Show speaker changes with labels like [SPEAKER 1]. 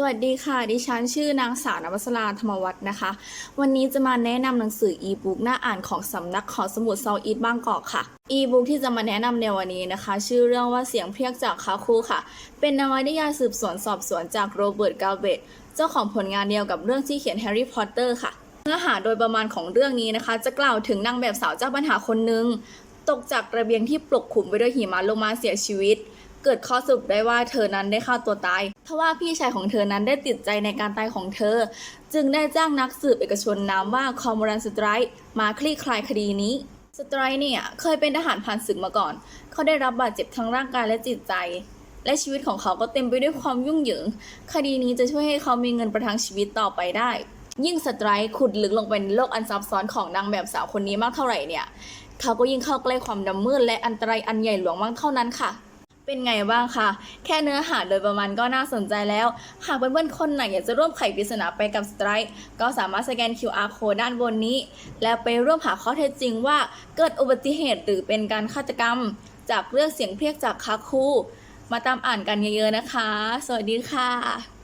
[SPEAKER 1] สวัสดีค่ะ ดิฉันชื่อนางสาวนวัสราธรรมวัฒน์นะคะ วันนี้จะมาแนะนำหนังสืออีบุ๊กหน้าอ่านของสำนักขอสมุดเซาอีทบางกอกค่ะ อีบุ๊กที่จะมาแนะนำในวันนี้นะคะ ชื่อเรื่องว่าเสียงเพียกจากคาคูค่ะ เป็นนวนิยายสืบสวนสอบสวนจากโรเบิร์ตกาเบตเจ้าของผลงานเดียวกับเรื่องที่เขียนแฮร์รี่พอตเตอร์ค่ะ เนื้อหาโดยประมาณของเรื่องนี้นะคะ จะกล่าวถึงนางแบบสาวเจ้าปัญหาคนหนึ่งตกจากระเบียงที่ปกคลุมไปด้วยหิมะลงมาเสียชีวิต เกิดข้อสรุปได้ว่าเธอนั้นได้ฆ่าตัวตาย ทว่าพี่ชายของเธอนั้นได้ติดใจในการตายของเธอ จึงได้จ้างนักสืบเอกชนนามว่าคอมรันสไตร์มาคลี่คลายคดีนี้สไตร์เนี่ยเคยเป็นทหารผ่านศึกมาก่อน เขาได้รับบาดเจ็บทั้งร่างกายและจิตใจ และชีวิตของเขาก็เต็มไปด้วยความยุ่งเหยิง คดีนี้จะช่วยให้เขามีเงินประทังชีวิตต่อไปได้ ยิ่งสไตร์ขุดลึกลงไปในโลกอันซับซ้อนของนางแบบสาวคนนี้มากเท่าไหร่เนี่ย เขาก็ยิ่งเข้าใกล้ความดำมืดและอันตรายอันใหญ่หลวงมากเท่านั้นค่ะ เป็นไงบ้างคะ แค่เนื้อหาโดยประมาณก็น่าสนใจแล้ว หากเพื่อนๆคนไหนอยากจะร่วมไขปริศนาไปกับสไตร์ก็สามารถสแกน QR code ด้านบนนี้ แล้วไปร่วมหาข้อเท็จจริงว่าเกิดอุบัติเหตุหรือเป็นการฆาตกรรม จากเรื่องเสียงเพียกจากคาคูมาตามอ่านกันเยอะๆนะคะ สวัสดีค่ะ